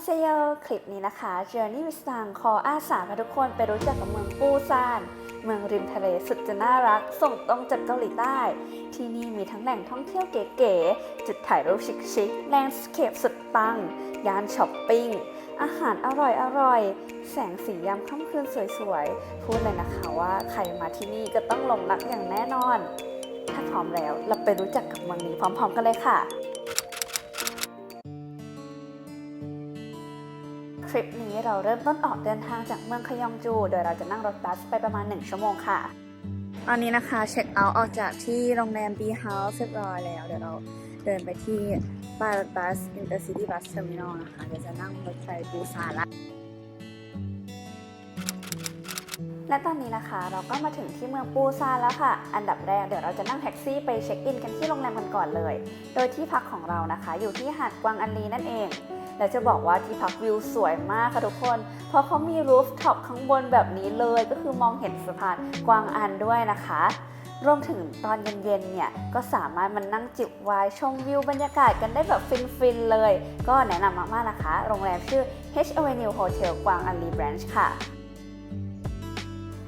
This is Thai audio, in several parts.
มาเซโยคลิปนี้นะคะ Journey with s a n ขออาสาพาทุกคนไปรู้จักกับเมืองปูซาน เมืองริมทะเลสุดจะน่ารัก ส่งตรงจากเกาหลีใต้ ที่นี่มีทั้งแหล่งท่องเที่ยวเก๋ๆ จุดถ่ายรูปชิคๆแลนด์สเคปสุดปังย่านช้อปปิ้ง อาหารอร่อยๆ แสงสียามค่ำคืนสวยๆ พูดเลยนะคะว่าใครมาที่นี่ก็ต้องหลงรักอย่างแน่นอน ถ้าพร้อมแล้วเราไปรู้จักกับเมืองนี้พร้อม ๆ กันเลยค่ะ ทริปนี้เราเริ่มต้นออกเดินทางจากเมืองคยองจู โดยเราจะนั่งรถบัสไปประมาณ 1 ชั่วโมงค่ะ ตอนนี้นะคะเช็คเอาท์ออกจากที่โรงแรม B House เรียบร้อยแล้ว เดี๋ยวเราเดินไปที่ป้ายรถบัส Intercity Bus Terminal นะคะเดี๋ยวจะนั่งรถไฟปูซานละและตอนนี้นะคะเราก็มาถึงที่เมืองปูซานแล้วค่ะ อันดับแรกเดี๋ยวเราจะนั่งแท็กซี่ไปเช็คอินกันที่โรงแรมกันก่อนเลย โดยที่พักของเรานะคะ อยู่ที่หาดกวางอันลีนั่นเอง และจะบอกว่าที่พักวิวสวยมากค่ะทุกคน เพราะเขามีรูฟท็อปข้างบนแบบนี้เลย ก็คือมองเห็นสะพานกวางอันด้วยนะคะรวมถึงตอนเย็นๆ เนี่ย ก็สามารถมันนั่งจิบไวน์ชมวิวบรรยากาศกันได้แบบฟินๆ เลย ก็แนะนำมากๆ นะคะ โรงแรมชื่อ H Avenue Hotel กวางอันลี Branch ค่ะ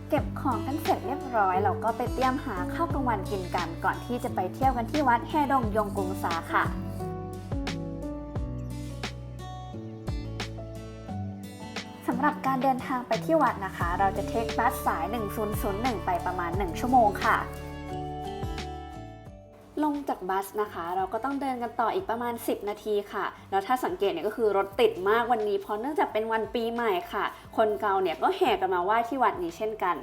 เก็บของกันเสร็จเรียบร้อย เราก็ไปเตรียมหาข้าวกลางวันกินกันก่อนที่จะไปเที่ยวกันที่วัดแฮดงยงกุงซาค่ะำหรับการเดินทางไปที่วัดนะคะ เราจะเทคบัสสาย 1001 ไปประมาณ 1 ชั่วโมงค่ะ ลงจากบัสนะคะ เราก็ต้องเดินกันต่ออีกประมาณ 10 นาทีค่ะ แล้วถ้าสังเกตเนี่ยก็คือรถติดมากวันนี้เพราะเนื่องจากเป็นวันปีใหม่ค่ะ คนเก่าเนี่ยก็แห่กันมาไหว้ที่วัดนี้เช่นกัน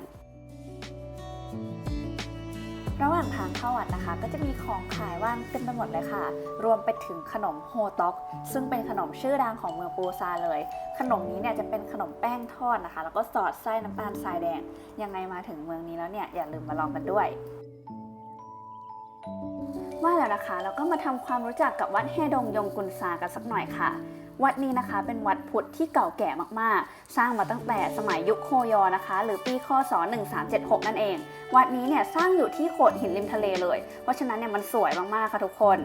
ระหว่างทางเข้าวัดนะคะ ก็จะมีของขายวางเต็มไปหมดเลยค่ะ รวมไปถึงขนมโฮต็อก ซึ่งเป็นขนมชื่อดังของเมืองปูซาเลย ขนมนี้เนี่ยจะเป็นขนมแป้งทอดนะคะ แล้วก็สอดไส้น้ำตาลทรายแดง ยังไงมาถึงเมืองนี้แล้วเนี่ยอย่าลืมมาลองกันด้วยว่าแล้วนะคะเราก็มาทำความรู้จักกับวัดแฮดงยงกุนซากันสักหน่อยค่ะ วัดนี้นะคะเป็นวัดพุทธที่เก่าแก่มากๆ สร้างมาตั้งแต่สมัยยุคโคยอนะคะ หรือปีคศ 1376 นั่นเอง วัดนี้เนี่ยสร้างอยู่ที่โขดหินริมทะเลเลย เพราะฉะนั้นเนี่ยมันสวยมากๆค่ะทุกคน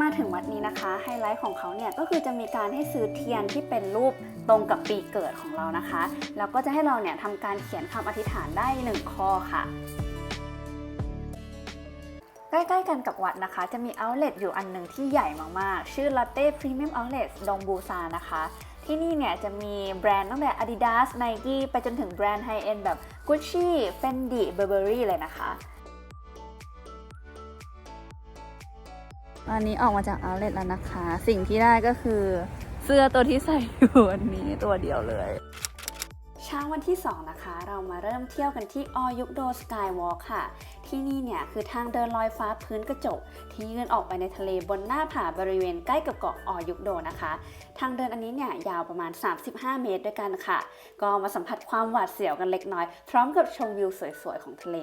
มาถึงวัดนี้นะคะไฮไลท์ของเขาเนี่ยก็คือจะมีการให้ซื้อเทียนที่เป็นรูปตรงกับปีเกิดของเรานะคะ แล้วก็จะให้เราเนี่ยทำการเขียนคำอธิษฐานได้หนึ่งข้อค่ะ ใกล้ๆกันกับวัดนะคะ จะมี outlet อยู่อันหนึ่งที่ใหญ่มากๆ ชื่อ Lotte Premium Outlet ดงบูซานะคะ ที่นี่เนี่ยจะมีแบรนด์ตั้งแต่ Adidas Nike ไปจนถึงแบรนด์ไฮเอ็นแบบ Gucci Fendi Burberry เลยนะคะตอนนี้ออกมาจาก outlet แล้วนะคะ สิ่งที่ได้ก็คือเสื้อตัวที่ใส่อยู่วันนี้ตัวเดียวเลย วันที่ 2 นะคะ เรามาเริ่มเที่ยวกันที่ออยุกโดสกายวอล์คค่ะ ที่นี่เนี่ยคือทางเดินลอยฟ้าพื้นกระจก ที่ยื่นออกไปในทะเลบนหน้าผาบริเวณใกล้กับเกาะออยุกโดนะคะ ทางเดินอันนี้เนี่ยยาวประมาณ 35 เมตรด้วยกันค่ะ ก็มาสัมผัสความหวาดเสียวกันเล็กน้อย พร้อมกับชมวิวสวยๆของทะเล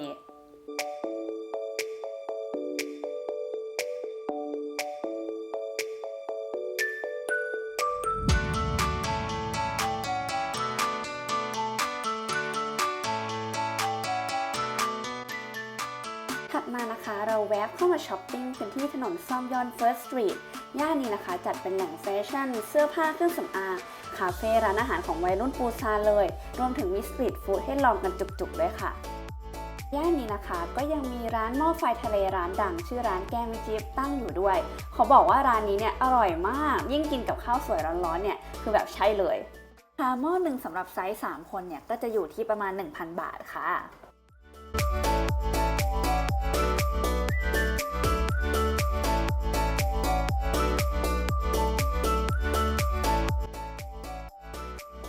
เข้ามาช้อปปิ้งกันที่ถนนซอมยอน First Street ย่านนี้นะคะจัดเป็นแหล่งแฟชั่น เสื้อผ้าเครื่องสำอางคาเฟ่ร้านอาหารของวัยรุ่นปูซาเลย รวมถึงมีสตรีทฟู้ดให้ลองกันจุกๆด้วยค่ะย่านนี้นะคะก็ยังมีร้านหม้อไฟทะเลร้านดัง ชื่อร้านแกงวิจิบตั้งอยู่ด้วย เขาบอกว่าร้านนี้เนี่ยอร่อยมาก ยิ่งกินกับข้าวสวยร้อนๆเนี่ยคือแบบใช่เลยคาหม้อหนึ่งสำหรับไซส์3คนเนี่ยก็จะอยู่ที่ประมาณ 1,000 บาทค่ะ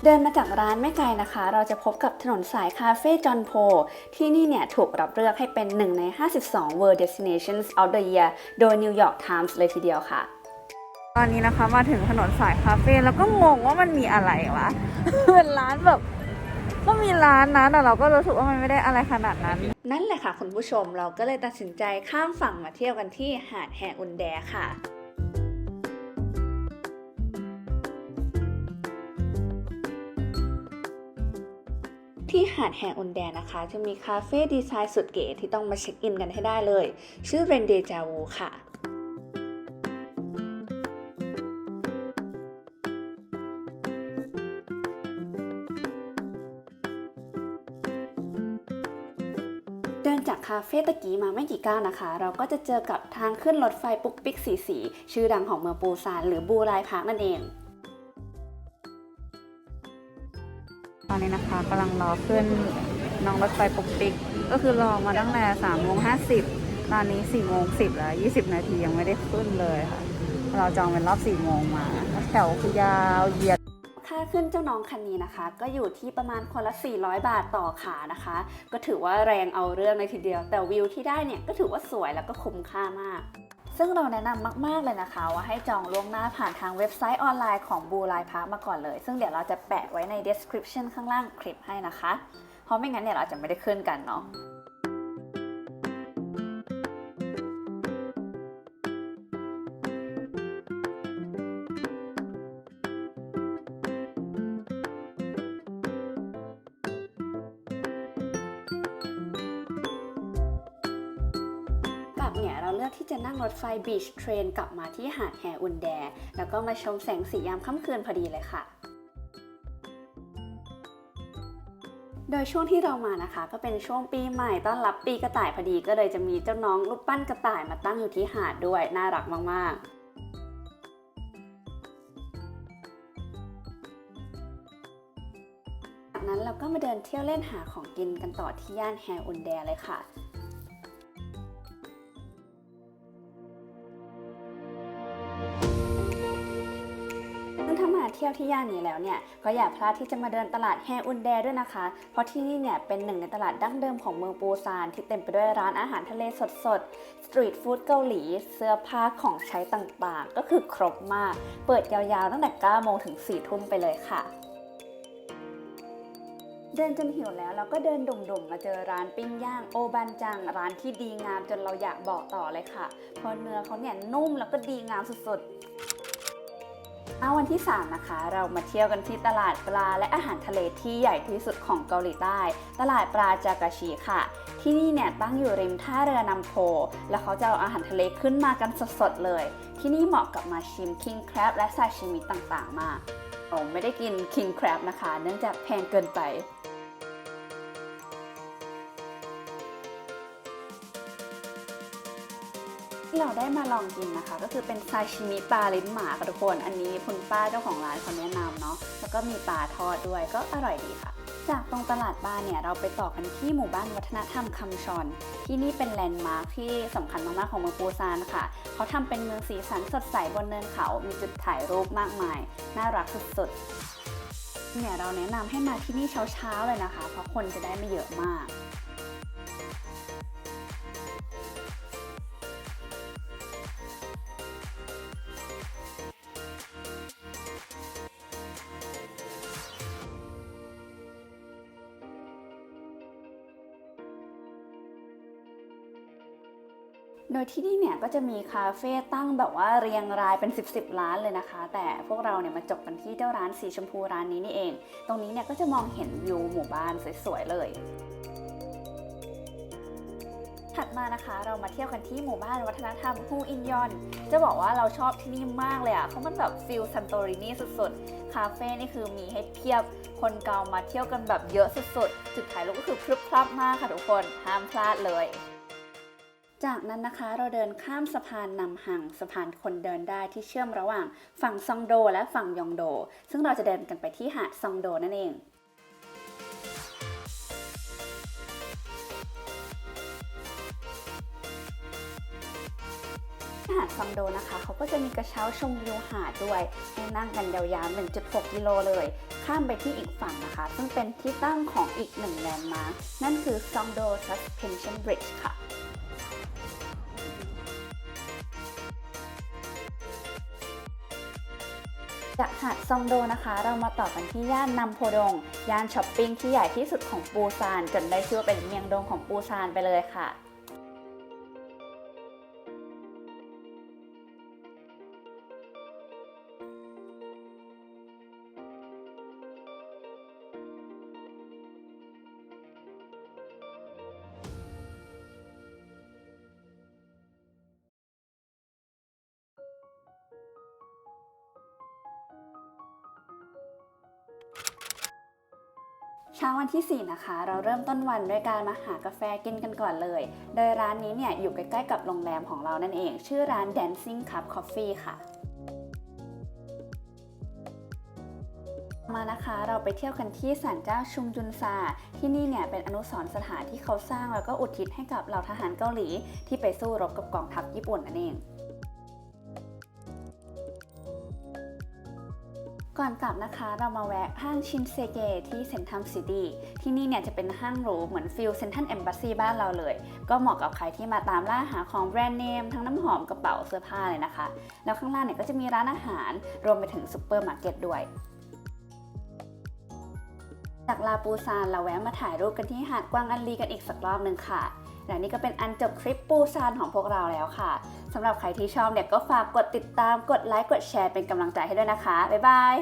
เดินมาจากร้านไม่ไกลนะคะ เราจะพบกับถนนสายคาเฟ่จอนโพ ที่นี่เนี่ยถูกรับเลือกให้เป็นหนึ่งใน 52 World Destinations of the Year โดย New York Times เลยทีเดียวค่ะ ตอนนี้นะคะมาถึงถนนสายคาเฟ่แล้วก็งงว่ามันมีอะไรวะ เป็นร้านแบบก็มีร้านนะแต่เราก็รู้สึกว่ามันไม่ได้อะไรขนาดนั้น นั่นแหละค่ะคุณผู้ชมเราก็เลยตัดสินใจข้ามฝั่งมาเที่ยวกันที่หาดแห่อุนแดค่ะ ที่หาดแห่งอุนแดนนะคะ จะมีคาเฟ่ดีไซน์สุดเก๋ที่ต้องมาเช็คอินกันให้ได้เลย ชื่อเรนเดจาวูค่ะเดินจากคาเฟ่ตะกี้มาไม่กี่ก้าวนะคะ เราก็จะเจอกับทางขึ้นรถไฟปุ๊กปิ๊กสีสี ชื่อดังของเมืองปูซานหรือบูรายพาร์คนั่นเอง ตอนนี้นะคะกำลังรอขึ้นน้องรถไฟปกปิก ก็คือรอมาตั้งแต่สามโมงห้าสิบตอนนี้สี่โมงสิบแล้วยี่สิบนาทียังไม่ได้ขึ้นเลยค่ะ เราจองเป็นรอบสี่โมงมาแล้วแถวคือยาวเหยียดค่าขึ้นเจ้าน้องคันนี้นะคะ ก็อยู่ที่ประมาณคนละ 400 บาทต่อขานะคะ ก็ถือว่าแรงเอาเรื่องเลยทีเดียว แต่วิวที่ได้เนี่ยก็ถือว่าสวยแล้วก็คุ้มค่ามาก ซึ่งเราแนะนำมาก ๆ เลยนะคะ ว่าให้จองล่วงหน้าผ่านทางเว็บไซต์ออนไลน์ของบูไลพามาก่อนเลย ซึ่งเดี๋ยวเราจะแปะไว้ใน description ข้างล่างคลิปให้นะคะ เพราะไม่งั้นเนี่ยเราจะไม่ได้ขึ้นกันเนาะ จะนั่งรถไฟบีชเทรนกลับมาที่หาดแฮอุนแด แล้วก็มาชมแสงสียามค่ำคืนพอดีเลยค่ะโดยช่วงที่เรามานะคะก็เป็นช่วงปีใหม่ต้อนรับปีกระต่ายพอดีก็เลยจะมีเจ้าน้องรูปปั้นกระต่ายมาตั้งอยู่ที่หาดด้วย น่ารักมากๆจากนั้นเราก็มาเดินเที่ยวเล่นหาของกินกันต่อที่ย่านแฮอุนแดเลยค่ะ เที่ยวที่ย่านนี้แล้วเนี่ยก็อย่าพลาดที่จะมาเดินตลาดแฮอุนแดด้วยนะคะ เพราะที่นี่เนี่ยเป็นหนึ่งในตลาดดั้งเดิมของเมืองปูซาน ที่เต็มไปด้วยร้านอาหารทะเลสดๆสตรีทฟู้ดเกาหลี เสื้อผ้าของใช้ต่างๆ ก็คือครบมาก เปิดยาวๆตั้งแต่ 9 โมงถึง 4 ทุ่มไปเลยค่ะเดินจนหิวแล้วเราก็เดินดุ่มๆมาเจอร้านปิ้งย่างโอบันจัง ร้านที่ดีงามจนเราอยากบอกต่อเลยค่ะเพราะเนื้อเขาเนี่ยนุ่มแล้วก็ดีงามสุดๆ เอาวันที่ 3 นะคะ เรามาเที่ยวกันที่ตลาดปลาและอาหารทะเลที่ใหญ่ที่สุดของเกาหลีใต้ ตลาดปลาจากาชิค่ะ ที่นี่เนี่ยตั้งอยู่ริมท่าเรือนำโพ แล้วเขาจะเอาอาหารทะเลขึ้นมากันสดๆเลย ที่นี่เหมาะกับมาชิมคิงแครบและซาชิมิต่างๆ มากผมไม่ได้กินคิงแครบนะคะ เนื่องจากแพงเกินไป ที่เราได้มาลองกินนะคะ ก็คือเป็นซาชิมิปลาลิ้นหมาค่ะทุกคน อันนี้คุณป้าเจ้าของร้านเขาแนะนำเนาะแล้วก็มีปลาทอดด้วยก็อร่อยดีค่ะ จากตรงตลาดปลาเนี่ยเราไปต่อกันที่หมู่บ้านวัฒนธรรมคำชอนที่นี่เป็นแลนด์มาร์คที่สำคัญมากๆของเมืองปูซานค่ะเขาทำเป็นเมืองสีสันสดใสบนเนินเขา มีจุดถ่ายรูปมากมาย น่ารักสุดๆเนี่ยเราแนะนำให้มาที่นี่เช้าๆเลยนะคะ เพราะคนจะได้ไม่เยอะมาก โดยที่นี่เนี่ยก็จะมีคาเฟ่ตั้งแบบว่าเรียงรายเป็น 10บสร้านเลยนะคะ แต่พวกเราเนี่ยมาจบกันที่เจ้าร้านสีชมพูร้านนี้นี่เอง ตรงนี้เนี่ยก็จะมองเห็นวิวหมู่บ้านสวยๆเลย ถัดมานะคะเรามาเที่ยวกันที่หมู่บ้านวัฒนธรรมฮูอินยอน จะบอกว่าเราชอบที่นี่มากเลยอะ่ะเพราะมันแบบฟิลซันโตรินีสุดๆ คาเฟ่นี่คือมีให้เพียบ คนเกามาเที่ยวกันแบบเยอะสุดๆ จุดถ่ายรูปก็คือพรึบพรับมากค่ะทุกคน ห้ามพลาดเลย จากนั้นนะคะเราเดินข้ามสะพานนำห่างสะพานคนเดินได้ที่เชื่อมระหว่างฝั่งซองโดและฝั่งยองโด ซึ่งเราจะเดินกันไปที่หาดซองโดนั่นเองหาดซองโดนะคะ เขาก็จะมีกระเช้าชมวิวหาดด้วยให้นั่งกันยาวๆ 1.6 กิโลเลย ข้ามไปที่อีกฝั่งนะคะ ซึ่งเป็นที่ตั้งของอีกหนึ่งแลนด์มาร์คนั่นคือซองโด Suspension Bridge ค่ะ หาดซองโดนะคะ เรามาต่อกันที่ย่านนำโพดง ย่านช้อปปิ้งที่ใหญ่ที่สุดของปูซาน จนได้ชื่อว่าเป็นเมียงดงของปูซานไปเลยค่ะ เช้าวันที่ 4 นะคะ เราเริ่มต้นวันด้วยการมาหากาแฟกินกันก่อนเลย โดยร้านนี้เนี่ยอยู่ใกล้ๆกับโรงแรมของเรานั่นเอง ชื่อร้าน Dancing Cup Coffee ค่ะมานะคะเราไปเที่ยวกันที่ศาลเจ้าชุมจุนซา ที่นี่เนี่ยเป็นอนุสรณ์สถานที่เขาสร้างแล้วก็อุทิศให้กับเหล่าทหารเกาหลี ที่ไปสู้รบกับกองทัพญี่ปุ่นนั่นเอง ก่อนกลับนะคะเรามาแวะห้างชินเซเกที่เซนทัมซิตี้ที่นี่เนี่ยจะเป็นห้างหรูเหมือนฟิลเซนทันเอมบ s ซีบ้านเราเลย ก็เหมาะกับใครที่มาตามล่าหาของแบรนด์เนมทั้งน้ำหอมกระเป๋าเสื้อผ้าเลยนะคะ แล้วข้างล่างเนี่ยก็จะมีร้านอาหารรวมไปถึงซูเปอร์มาร์เก็ตด้วยจากลาปูซานเราแวะมาถ่ายรูปกันที่หาดกวางอันลีกันอีกสักรอบหนึ่งค่ะ และนี่ก็เป็นอันจบคลิปปูซานของพวกเราแล้วค่ะสำหรับใครที่ชอบเนี่ยก็ฝากกดติดตาม กดไลค์ กดแชร์เป็นกำลังใจให้ด้วยนะคะ บ๊ายบาย